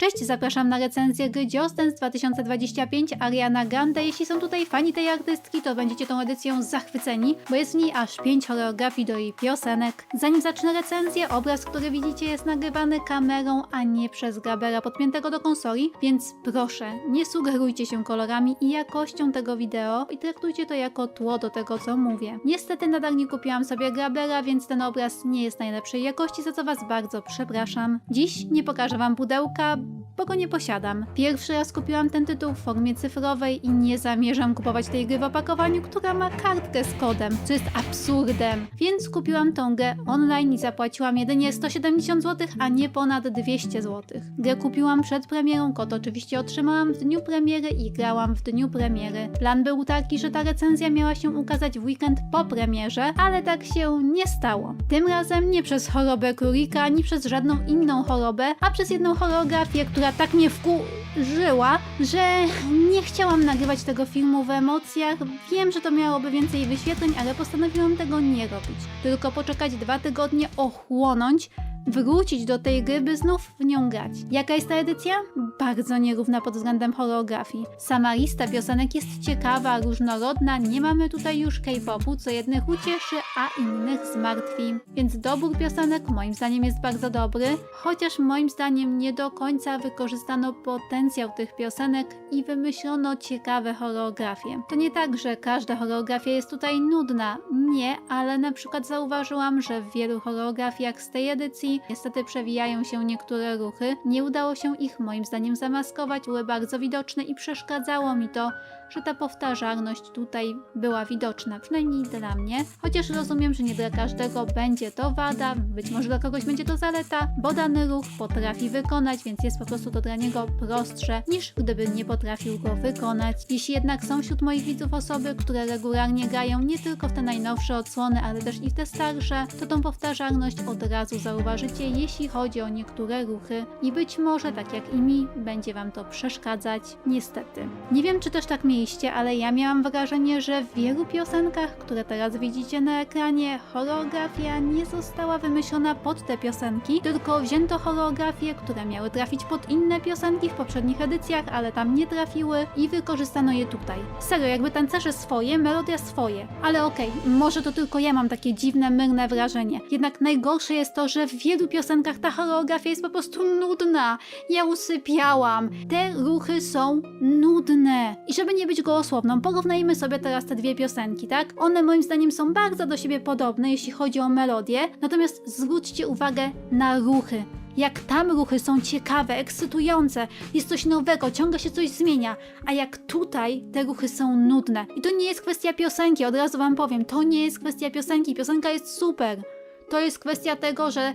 Cześć, zapraszam na recenzję gry Dance 2025 Ariana Grande. Jeśli są tutaj fani tej artystki, to będziecie tą edycją zachwyceni, bo jest w niej aż 5 choreografii do jej piosenek. Zanim zacznę recenzję, obraz, który widzicie jest nagrywany kamerą, a nie przez grabera podpiętego do konsoli, więc proszę, nie sugerujcie się kolorami i jakością tego wideo i traktujcie to jako tło do tego, co mówię. Niestety nadal nie kupiłam sobie grabera, więc ten obraz nie jest najlepszej jakości, za co was bardzo przepraszam. Dziś nie pokażę wam pudełka, bo go nie posiadam. Pierwszy raz kupiłam ten tytuł w formie cyfrowej i nie zamierzam kupować tej gry w opakowaniu, która ma kartkę z kodem, co jest absurdem. Więc kupiłam tą grę online i zapłaciłam jedynie 170 zł, a nie ponad 200 zł. Grę kupiłam przed premierą, kod oczywiście otrzymałam w dniu premiery i grałam w dniu premiery. Plan był taki, że ta recenzja miała się ukazać w weekend po premierze, ale tak się nie stało. Tym razem nie przez chorobę królika, ani przez żadną inną chorobę, a przez jedną choreografię, która tak mnie wkurzyła, że nie chciałam nagrywać tego filmu w emocjach. Wiem, że to miałoby więcej wyświetleń, ale postanowiłam tego nie robić. Tylko poczekać dwa tygodnie, ochłonąć, wrócić do tej gry, by znów w nią grać. Jaka jest ta edycja? Bardzo nierówna pod względem choreografii. Sama lista piosenek jest ciekawa, różnorodna, nie mamy tutaj już K-popu, co jednych ucieszy, a innych zmartwi. Więc dobór piosenek moim zdaniem jest bardzo dobry, chociaż moim zdaniem nie do końca wykorzystano potencjał tych piosenek i wymyślono ciekawe choreografie. To nie tak, że każda choreografia jest tutaj nudna. Nie, ale na przykład zauważyłam, że w wielu choreografiach z tej edycji niestety przewijają się niektóre ruchy. Nie udało się ich moim zdaniem zamaskować, były bardzo widoczne i przeszkadzało mi to, że ta powtarzalność tutaj była widoczna, przynajmniej dla mnie. Chociaż rozumiem, że nie dla każdego będzie to wada, być może dla kogoś będzie to zaleta, bo dany ruch potrafi wykonać, więc jest po prostu to dla niego prostsze niż gdyby nie potrafił go wykonać. Jeśli jednak są wśród moich widzów osoby, które regularnie grają nie tylko w te najnowsze odsłony, ale też i w te starsze, to tą powtarzalność od razu zauważycie, jeśli chodzi o niektóre ruchy i być może, tak jak i mi, będzie Wam to przeszkadzać, niestety. Nie wiem, czy też tak mieliście, ale ja miałam wrażenie, że w wielu piosenkach, które teraz widzicie na ekranie, choreografia nie została wymyślona pod te piosenki, tylko wzięto choreografie, które miały trafić pod inne piosenki w poprzednich edycjach, ale tam nie trafiły i wykorzystano je tutaj. Serio, jakby tancerze swoje, melodia swoje. Ale okej, może to tylko ja mam takie dziwne, mylne wrażenie. Jednak najgorsze jest to, że w wielu piosenkach ta choreografia jest po prostu nudna. Ja usypiałam. Te ruchy są nudne. I żeby nie być gołosłowną, porównajmy sobie teraz te dwie piosenki, tak? One moim zdaniem są bardzo do siebie podobne, jeśli chodzi o melodię, natomiast zwróćcie uwagę na ruchy. Jak tam ruchy są ciekawe, ekscytujące, jest coś nowego, ciągle się coś zmienia, a jak tutaj te ruchy są nudne. I to nie jest kwestia piosenki, od razu wam powiem, to nie jest kwestia piosenki, piosenka jest super. To jest kwestia tego, że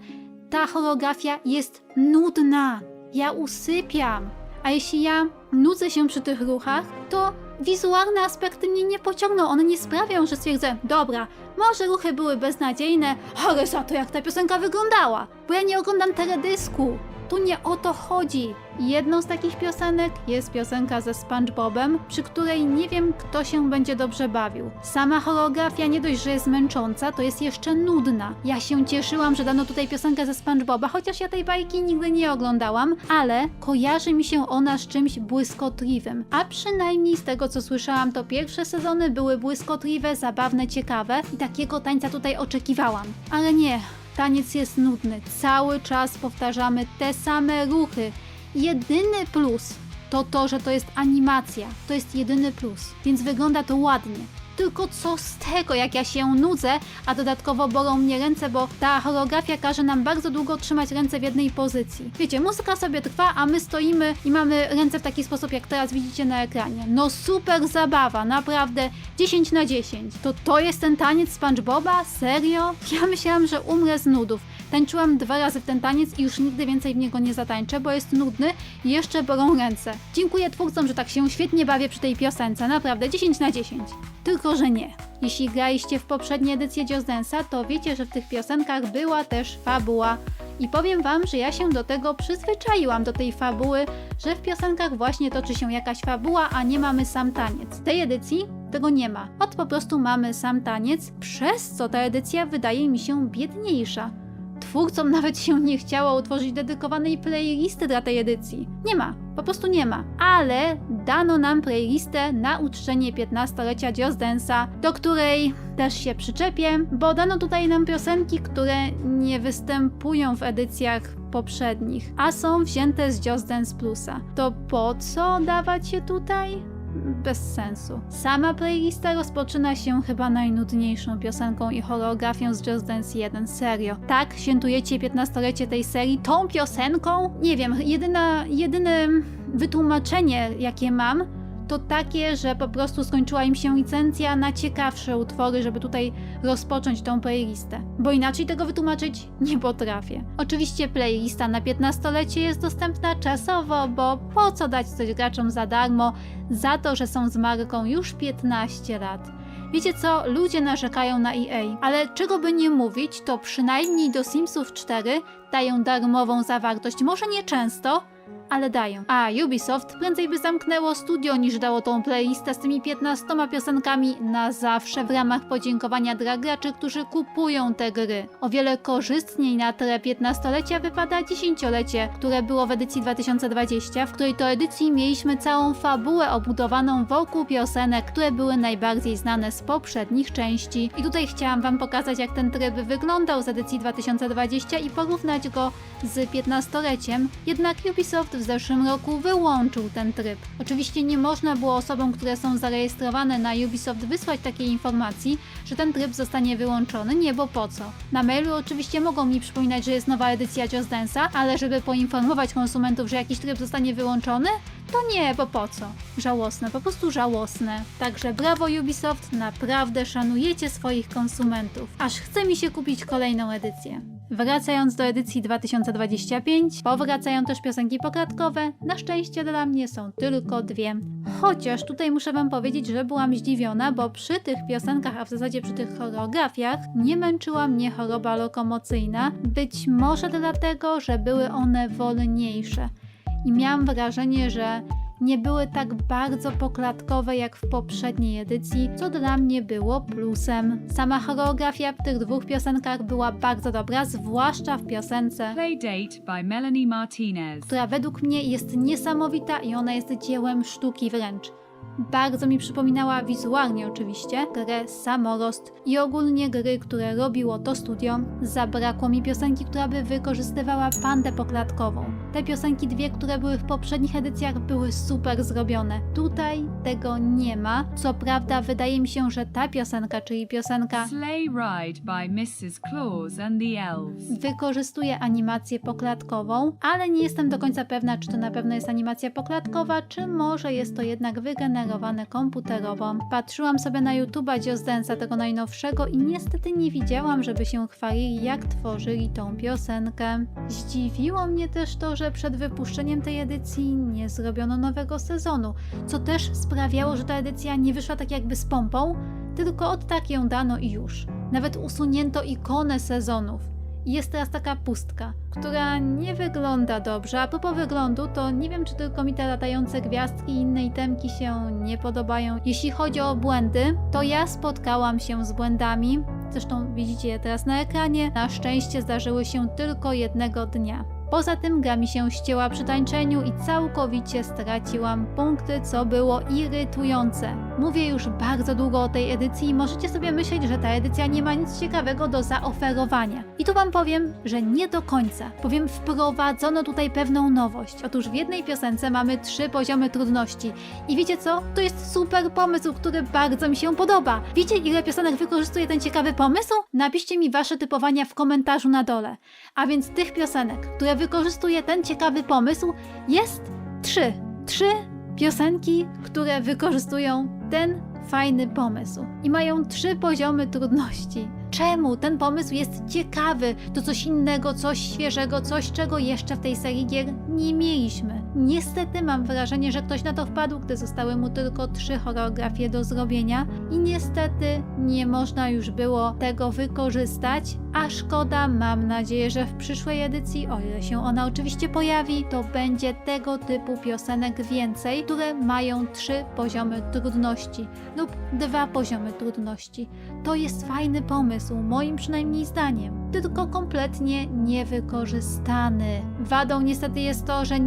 ta choreografia jest nudna. Ja usypiam. A jeśli ja nudzę się przy tych ruchach, to wizualne aspekty mnie nie pociągną. One nie sprawią, że stwierdzę, dobra, może ruchy były beznadziejne, ale za to jak ta piosenka wyglądała. Bo ja nie oglądam teledysku. Tu nie o to chodzi. Jedną z takich piosenek jest piosenka ze SpongeBobem, przy której nie wiem, kto się będzie dobrze bawił. Sama choreografia nie dość, że jest męcząca, to jest jeszcze nudna. Ja się cieszyłam, że dano tutaj piosenkę ze SpongeBoba, chociaż ja tej bajki nigdy nie oglądałam, ale kojarzy mi się ona z czymś błyskotliwym. A przynajmniej z tego, co słyszałam, to pierwsze sezony były błyskotliwe, zabawne, ciekawe i takiego tańca tutaj oczekiwałam. Ale nie, Taniec jest nudny. Cały czas powtarzamy te same ruchy. Jedyny plus to to, że to jest animacja. To jest jedyny plus, więc wygląda to ładnie. Tylko co z tego, jak ja się nudzę, a dodatkowo bolą mnie ręce, bo ta choreografia każe nam bardzo długo trzymać ręce w jednej pozycji. Wiecie, muzyka sobie trwa, a my stoimy i mamy ręce w taki sposób, jak teraz widzicie na ekranie. No super zabawa, naprawdę 10 na 10. To to jest ten taniec SpongeBoba? Serio? Ja myślałam, że umrę z nudów. Tańczyłam dwa razy w ten taniec i już nigdy więcej w niego nie zatańczę, bo jest nudny i jeszcze bolą ręce. Dziękuję twórcom, że tak się świetnie bawię przy tej piosence, naprawdę 10 na 10. Tylko, że nie. Jeśli graliście w poprzednie edycje Just to wiecie, że w tych piosenkach była też fabuła. I powiem wam, że ja się do tego przyzwyczaiłam, do tej fabuły, że w piosenkach właśnie toczy się jakaś fabuła, a nie mamy sam taniec. W tej edycji tego nie ma. Od po prostu mamy sam taniec, przez co ta edycja wydaje mi się biedniejsza. Twórcom nawet się nie chciało utworzyć dedykowanej playlisty dla tej edycji. Nie ma, po prostu nie ma. Ale dano nam playlistę na uczczenie 15-lecia Just Dance'a, do której też się przyczepię, bo dano tutaj nam piosenki, które nie występują w edycjach poprzednich, a są wzięte z Just Dance Plusa. To po co dawać je tutaj? Bez sensu. Sama playlista rozpoczyna się chyba najnudniejszą piosenką i choreografią z Just Dance 1. Serio. Tak, świętujecie 15-lecie tej serii tą piosenką? Nie wiem, jedyna, jedyne wytłumaczenie, jakie mam, to takie, że po prostu skończyła im się licencja na ciekawsze utwory, żeby tutaj rozpocząć tą playlistę. Bo inaczej tego wytłumaczyć nie potrafię. Oczywiście playlista na 15-lecie jest dostępna czasowo, bo po co dać coś graczom za darmo za to, że są z marką już 15 lat. Wiecie co? Ludzie narzekają na EA, ale czego by nie mówić, to przynajmniej do Simsów 4 dają darmową zawartość. Może nie często, ale dają. A Ubisoft prędzej by zamknęło studio niż dało tą playlistę z tymi 15 piosenkami na zawsze w ramach podziękowania dla graczy, którzy kupują te gry. O wiele korzystniej na tle 15-lecia wypada 10-lecie, które było w edycji 2020, w której to edycji mieliśmy całą fabułę obudowaną wokół piosenek, które były najbardziej znane z poprzednich części. I tutaj chciałam wam pokazać jak ten tryb wyglądał z edycji 2020 i porównać go z 15-leciem, jednak Ubisoft w zeszłym roku wyłączył ten tryb. Oczywiście nie można było osobom, które są zarejestrowane na Ubisoft wysłać takiej informacji, że ten tryb zostanie wyłączony, nie bo po co. Na mailu oczywiście mogą mi przypominać, że jest nowa edycja Just Dance'a, ale żeby poinformować konsumentów, że jakiś tryb zostanie wyłączony, to nie, bo po co? Żałosne, po prostu żałosne. Także brawo Ubisoft, naprawdę szanujecie swoich konsumentów. Aż chce mi się kupić kolejną edycję. Wracając do edycji 2025, powracają też piosenki poklatkowe. Na szczęście dla mnie są tylko dwie. Chociaż tutaj muszę wam powiedzieć, że byłam zdziwiona, bo przy tych piosenkach, a w zasadzie przy tych choreografiach, nie męczyła mnie choroba lokomocyjna. Być może dlatego, że były one wolniejsze. I miałam wrażenie, że nie były tak bardzo poklatkowe jak w poprzedniej edycji, co dla mnie było plusem. Sama choreografia w tych dwóch piosenkach była bardzo dobra, zwłaszcza w piosence, Playdate by Melanie Martinez. która według mnie jest niesamowita i ona jest dziełem sztuki wręcz. Bardzo mi przypominała wizualnie oczywiście grę Samorost i ogólnie gry, które robiło to studio. Zabrakło mi piosenki, która by wykorzystywała pandę poklatkową. Te piosenki dwie, które były w poprzednich edycjach były super zrobione. Tutaj tego nie ma. Co prawda wydaje mi się, że ta piosenka, czyli piosenka Sleigh Ride by Mrs. Claus and the Elves. wykorzystuje animację poklatkową, ale nie jestem do końca pewna, czy to na pewno jest animacja poklatkowa, czy może jest to jednak wygenerowane komputerowo. Patrzyłam sobie na YouTube'a Just tego najnowszego i niestety nie widziałam, żeby się chwalili, jak tworzyli tą piosenkę. Zdziwiło mnie też to, że przed wypuszczeniem tej edycji nie zrobiono nowego sezonu, co też sprawiało, że ta edycja nie wyszła tak jakby z pompą, tylko od tak ją dano i już. Nawet usunięto ikonę sezonów. Jest teraz taka pustka, która nie wygląda dobrze. A propos wyglądu, to nie wiem, czy tylko mi te latające gwiazdki i inne itemki się nie podobają. Jeśli chodzi o błędy, to ja spotkałam się z błędami. Zresztą widzicie je teraz na ekranie. Na szczęście zdarzyły się tylko jednego dnia. Poza tym gra mi się ścięła przy tańczeniu i całkowicie straciłam punkty, co było irytujące. Mówię już bardzo długo o tej edycji i możecie sobie myśleć, że ta edycja nie ma nic ciekawego do zaoferowania. I tu wam powiem, że nie do końca. Powiem, wprowadzono tutaj pewną nowość. Otóż w jednej piosence mamy trzy poziomy trudności. I wiecie co? To jest super pomysł, który bardzo mi się podoba. Wiecie, ile piosenek wykorzystuje ten ciekawy pomysł? Napiszcie mi wasze typowania w komentarzu na dole. A więc tych piosenek, które wykorzystuje ten ciekawy pomysł, jest trzy. Trzy piosenki, które wykorzystują ten fajny pomysł. I mają trzy poziomy trudności. Czemu ten pomysł jest ciekawy? To coś innego, coś świeżego, coś, czego jeszcze w tej serii gier nie mieliśmy. Niestety mam wrażenie, że ktoś na to wpadł, gdy zostały mu tylko trzy choreografie do zrobienia i niestety nie można już było tego wykorzystać, a szkoda, mam nadzieję, że w przyszłej edycji, o ile się ona oczywiście pojawi, to będzie tego typu piosenek więcej, które mają trzy poziomy trudności lub dwa poziomy trudności. To jest fajny pomysł. moim przynajmniej zdaniem, tylko kompletnie niewykorzystany. Wadą niestety jest to, że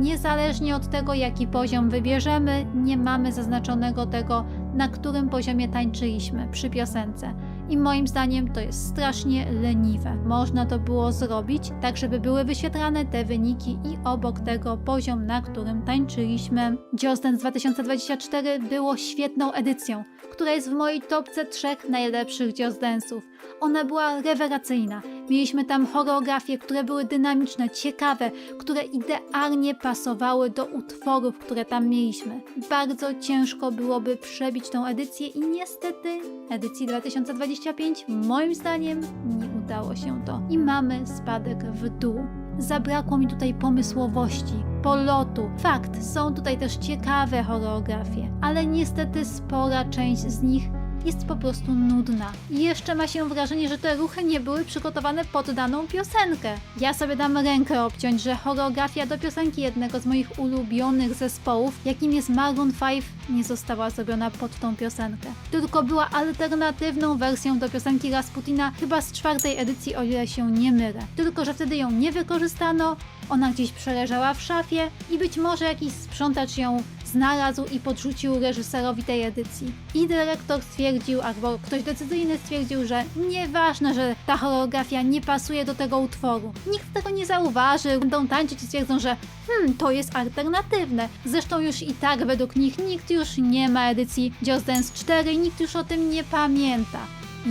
niezależnie od tego, jaki poziom wybierzemy, nie mamy zaznaczonego tego, na którym poziomie tańczyliśmy przy piosence. I moim zdaniem to jest strasznie leniwe. Można to było zrobić tak, żeby były wyświetlane te wyniki i obok tego poziom, na którym tańczyliśmy. Just Dance 2024 było świetną edycją, która jest w mojej topce trzech najlepszych Just Dance'ów. Ona była rewelacyjna. Mieliśmy tam choreografie, które były dynamiczne, ciekawe, które idealnie pasowały do utworów, które tam mieliśmy. Bardzo ciężko byłoby przebić tą edycję i niestety edycji 2025 moim zdaniem nie udało się to. I mamy spadek w dół. Zabrakło mi tutaj pomysłowości, polotu. Fakt, są tutaj też ciekawe choreografie, ale niestety spora część z nich jest po prostu nudna. I jeszcze ma się wrażenie, że te ruchy nie były przygotowane pod daną piosenkę. Ja sobie dam rękę obciąć, że choreografia do piosenki jednego z moich ulubionych zespołów, jakim jest Maroon 5, nie została zrobiona pod tą piosenkę. Tylko była alternatywną wersją do piosenki Rasputina, chyba z czwartej edycji, o ile się nie mylę. Tylko, że wtedy ją nie wykorzystano, ona gdzieś przeleżała w szafie i być może jakiś sprzątacz ją znalazł i podrzucił reżyserowi tej edycji. I dyrektor stwierdził, albo ktoś decyzyjny stwierdził, że nieważne, że ta choreografia nie pasuje do tego utworu. Nikt tego nie zauważy, będą tańczyć i stwierdzą, że hmm, to jest alternatywne. Zresztą już i tak według nich nikt już nie ma edycji Just Dance 4 i nikt już o tym nie pamięta.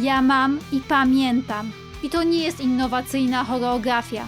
Ja mam i pamiętam. I to nie jest innowacyjna choreografia.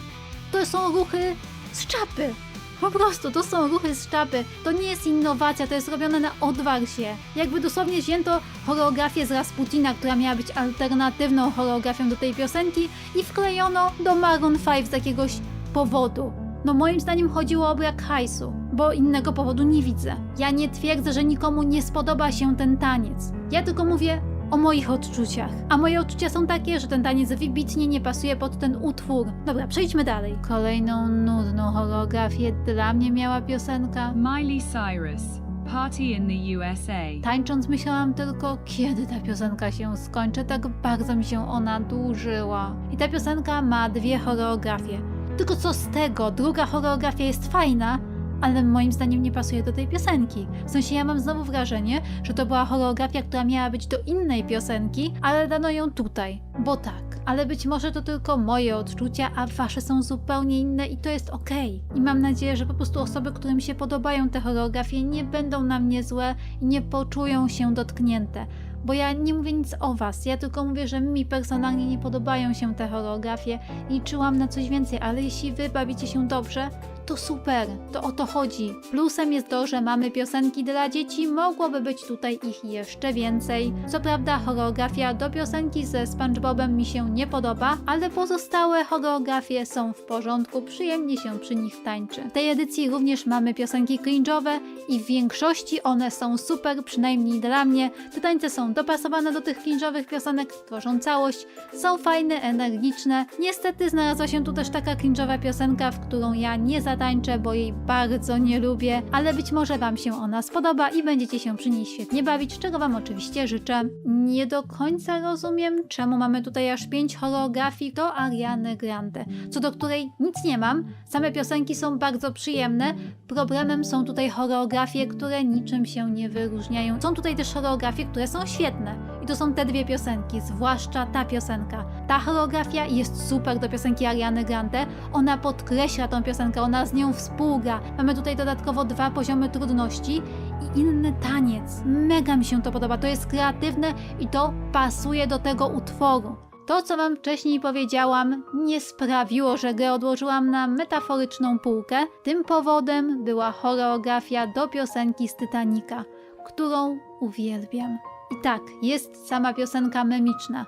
To są ruchy z czapy. Po prostu to są ruchy z czapy. To nie jest innowacja, to jest robione na odwal się. Jakby dosłownie wzięto choreografię z Rasputina, która miała być alternatywną choreografią do tej piosenki i wklejono do Maroon 5 z jakiegoś powodu. No moim zdaniem chodziło o brak hajsu, bo innego powodu nie widzę. Ja nie twierdzę, że nikomu nie spodoba się ten taniec. Ja tylko mówię o moich odczuciach. A moje odczucia są takie, że ten taniec wybitnie nie pasuje pod ten utwór. Dobra, przejdźmy dalej. Kolejną nudną choreografię dla mnie miała piosenka. Miley Cyrus, Party in the USA. Tańcząc myślałam tylko, kiedy ta piosenka się skończy, tak bardzo mi się ona dłużyła. I ta piosenka ma dwie choreografie. Tylko co z tego? Druga choreografia jest fajna, ale moim zdaniem nie pasuje do tej piosenki. W sensie ja mam znowu wrażenie, że to była choreografia, która miała być do innej piosenki, ale dano ją tutaj, bo tak. Ale być może to tylko moje odczucia, a wasze są zupełnie inne i to jest okej. I mam nadzieję, że po prostu osoby, którym się podobają te choreografie, nie będą na mnie złe i nie poczują się dotknięte. Bo ja nie mówię nic o was, ja tylko mówię, że mi personalnie nie podobają się te choreografie. Liczyłam na coś więcej, ale jeśli wy bawicie się dobrze, to super, to o to chodzi. Plusem jest to, że mamy piosenki dla dzieci, mogłoby być tutaj ich jeszcze więcej. Co prawda choreografia do piosenki ze SpongeBobem mi się nie podoba, ale pozostałe choreografie są w porządku, przyjemnie się przy nich tańczy. W tej edycji również mamy piosenki cringe'owe i w większości one są super, przynajmniej dla mnie. Te tańce są dopasowane do tych cringe'owych piosenek, tworzą całość, są fajne, energiczne. Niestety znalazła się tu też taka cringe'owa piosenka, w którą ja nie bo jej bardzo nie lubię, ale być może Wam się ona spodoba i będziecie się przy niej świetnie bawić, czego Wam oczywiście życzę. Nie do końca rozumiem, czemu mamy tutaj aż pięć choreografii do Ariany Grande, co do której nic nie mam. Same piosenki są bardzo przyjemne. Problemem są tutaj choreografie, które niczym się nie wyróżniają. Są tutaj też choreografie, które są świetne. I to są te dwie piosenki, zwłaszcza ta piosenka. Ta choreografia jest super do piosenki Ariany Grande. Ona podkreśla tą piosenkę, ona z nią współgra. Mamy tutaj dodatkowo dwa poziomy trudności i inny taniec. Mega mi się to podoba. To jest kreatywne i to pasuje do tego utworu. To, co Wam wcześniej powiedziałam, nie sprawiło, że grę odłożyłam na metaforyczną półkę. Tym powodem była choreografia do piosenki z Titanica, którą uwielbiam. I tak, jest sama piosenka memiczna,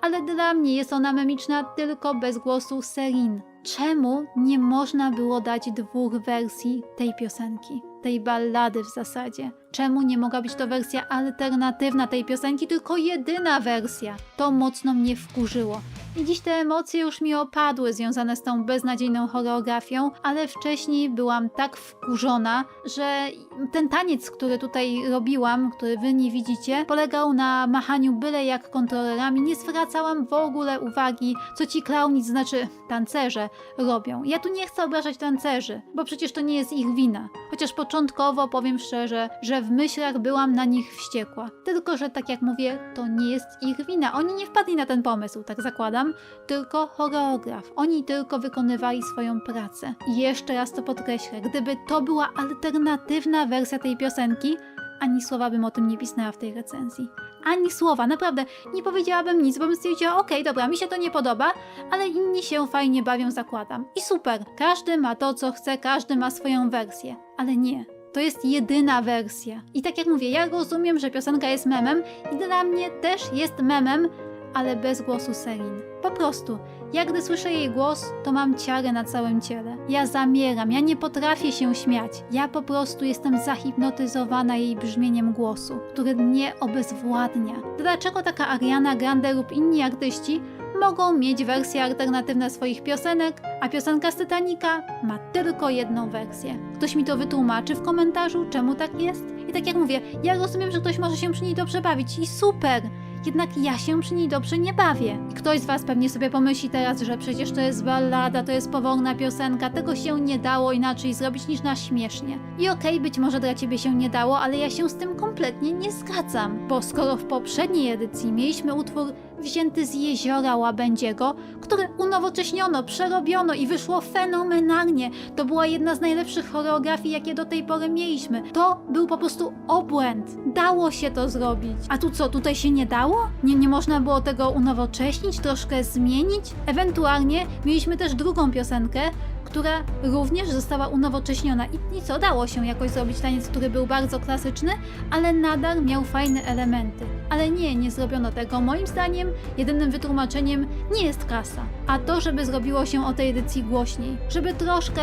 ale dla mnie jest ona memiczna tylko bez głosu Serin. Czemu nie można było dać dwóch wersji tej piosenki, tej ballady w zasadzie? Czemu nie mogła być to wersja alternatywna tej piosenki, tylko jedyna wersja. To mocno mnie wkurzyło. I dziś te emocje już mi opadły związane z tą beznadziejną choreografią, ale wcześniej byłam tak wkurzona, że ten taniec, który tutaj robiłam, który wy nie widzicie, polegał na machaniu byle jak kontrolerami. Nie zwracałam w ogóle uwagi, co ci klauni, znaczy tancerze, robią. Ja tu nie chcę obrażać tancerzy, bo przecież to nie jest ich wina. Chociaż początkowo powiem szczerze, że w myślach byłam na nich wściekła. Tylko, że tak jak mówię, to nie jest ich wina. Oni nie wpadli na ten pomysł, tak zakładam, tylko choreograf. Oni tylko wykonywali swoją pracę. I jeszcze raz to podkreślę, gdyby to była alternatywna wersja tej piosenki, ani słowa bym o tym nie pisnęła w tej recenzji. Ani słowa, naprawdę, nie powiedziałabym nic, bo bym stwierdziła, okej, dobra, mi się to nie podoba, ale inni się fajnie bawią, zakładam. I super, każdy ma to, co chce, każdy ma swoją wersję. Ale nie, to jest jedyna wersja. I tak jak mówię, ja rozumiem, że piosenka jest memem i dla mnie też jest memem, ale bez głosu Selin. Po prostu, jak gdy słyszę jej głos, to mam ciarę na całym ciele. Ja zamieram, ja nie potrafię się śmiać. Ja po prostu jestem zahipnotyzowana jej brzmieniem głosu, który mnie obezwładnia. Dlaczego taka Ariana Grande lub inni artyści mogą mieć wersje alternatywne swoich piosenek, a piosenka z Titanica ma tylko jedną wersję. Ktoś mi to wytłumaczy w komentarzu, czemu tak jest? I tak jak mówię, ja rozumiem, że ktoś może się przy niej dobrze bawić i super! Jednak ja się przy niej dobrze nie bawię. I ktoś z Was pewnie sobie pomyśli teraz, że przecież to jest ballada, to jest powolna piosenka, tego się nie dało inaczej zrobić niż na śmiesznie. I okej, być może dla Ciebie się nie dało, ale ja się z tym kompletnie nie zgadzam. Bo skoro w poprzedniej edycji mieliśmy utwór wzięty z jeziora Łabędziego, który unowocześniono, przerobiono i wyszło fenomenalnie. To była jedna z najlepszych choreografii, jakie do tej pory mieliśmy. To był po prostu obłęd. Dało się to zrobić. A tu co, tutaj się nie dało? Nie, nie można było tego unowocześnić, troszkę zmienić? Ewentualnie mieliśmy też drugą piosenkę, która również została unowocześniona. I, I co, dało się jakoś zrobić taniec, który był bardzo klasyczny, ale nadal miał fajne elementy. Ale nie, nie zrobiono tego. Moim zdaniem jedynym wytłumaczeniem nie jest kasa, a to, żeby zrobiło się o tej edycji głośniej, żeby troszkę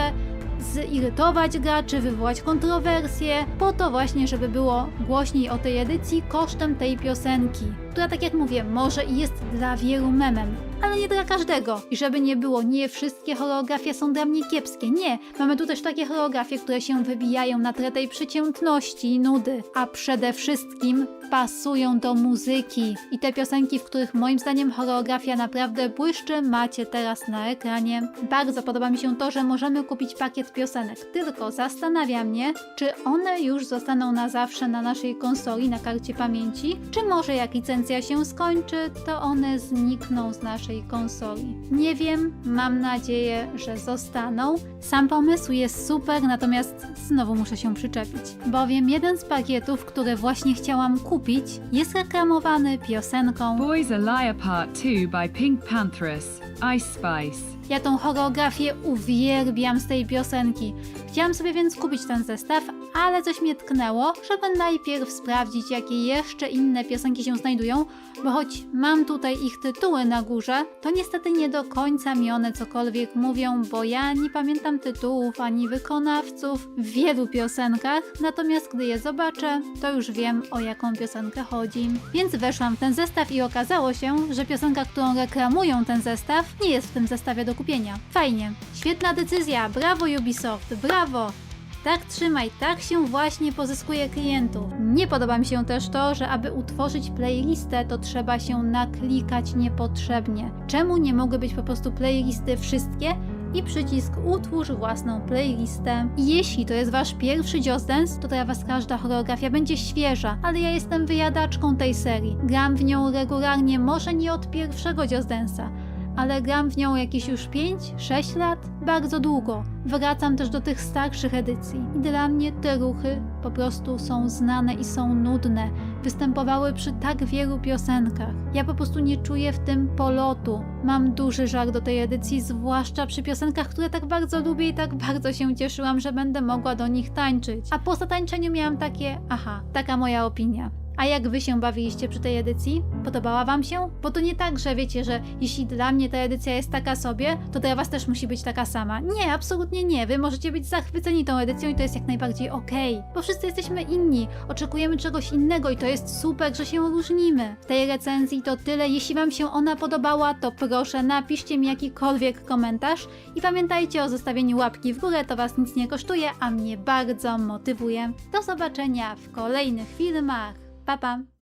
zirytować graczy, wywołać kontrowersje, po to właśnie, żeby było głośniej o tej edycji kosztem tej piosenki, która tak jak mówię, może i jest dla wielu memem, ale nie dla każdego. I żeby nie było, nie wszystkie choreografie są dla mnie kiepskie. Nie, mamy tu też takie choreografie, które się wybijają na tle tej przeciętności i nudy, a przede wszystkim pasują do muzyki. I te piosenki, w których moim zdaniem choreografia naprawdę błyszczy, macie teraz na ekranie. Bardzo podoba mi się to, że możemy kupić pakiet piosenek, tylko zastanawia mnie, czy one już zostaną na zawsze na naszej konsoli, na karcie pamięci, czy może jak licencja się skończy, to one znikną z naszej konsoli. Nie wiem, mam nadzieję, że zostaną. Sam pomysł jest super, natomiast znowu muszę się przyczepić, bowiem jeden z pakietów, który właśnie chciałam kupić, jest reklamowany piosenką Boys a Liar Part 2 by Pink Pantheress, Ice Spice. Ja tą choreografię uwielbiam z tej piosenki. Chciałam sobie więc kupić ten zestaw, ale coś mnie tknęło, żeby najpierw sprawdzić, jakie jeszcze inne piosenki się znajdują, bo choć mam tutaj ich tytuły na górze, to niestety nie do końca mi one cokolwiek mówią, bo ja nie pamiętam tytułów ani wykonawców w wielu piosenkach, natomiast gdy je zobaczę, to już wiem o jaką piosenkę chodzi. Więc weszłam w ten zestaw i okazało się, że piosenka, którą reklamują ten zestaw, nie jest w tym zestawie do kupienia. Fajnie. Świetna decyzja. Brawo Ubisoft. Brawo. Tak trzymaj, tak się właśnie pozyskuje klientów. Nie podoba mi się też to, że aby utworzyć playlistę, to trzeba się naklikać niepotrzebnie. Czemu nie mogły być po prostu playlisty wszystkie? I przycisk utwórz własną playlistę. Jeśli to jest wasz pierwszy Just Dance, to dla was każda choreografia będzie świeża, ale ja jestem wyjadaczką tej serii. Gram w nią regularnie, może nie od pierwszego Just Dance'a, ale gram w nią jakieś już 5-6 lat, bardzo długo. Wracam też do tych starszych edycji i dla mnie te ruchy po prostu są znane i są nudne. Występowały przy tak wielu piosenkach. Ja po prostu nie czuję w tym polotu. Mam duży żal do tej edycji, zwłaszcza przy piosenkach, które tak bardzo lubię i tak bardzo się cieszyłam, że będę mogła do nich tańczyć. A po zatańczeniu miałam takie, aha, taka moja opinia. A jak wy się bawiliście przy tej edycji? Podobała wam się? Bo to nie tak, że wiecie, że jeśli dla mnie ta edycja jest taka sobie, to dla was też musi być taka sama. Nie, absolutnie nie. Wy możecie być zachwyceni tą edycją i to jest jak najbardziej okej. Bo wszyscy jesteśmy inni, oczekujemy czegoś innego i to jest super, że się różnimy. W tej recenzji to tyle. Jeśli wam się ona podobała, to proszę napiszcie mi jakikolwiek komentarz i pamiętajcie o zostawieniu łapki w górę, to was nic nie kosztuje, a mnie bardzo motywuje. Do zobaczenia w kolejnych filmach. 拜拜。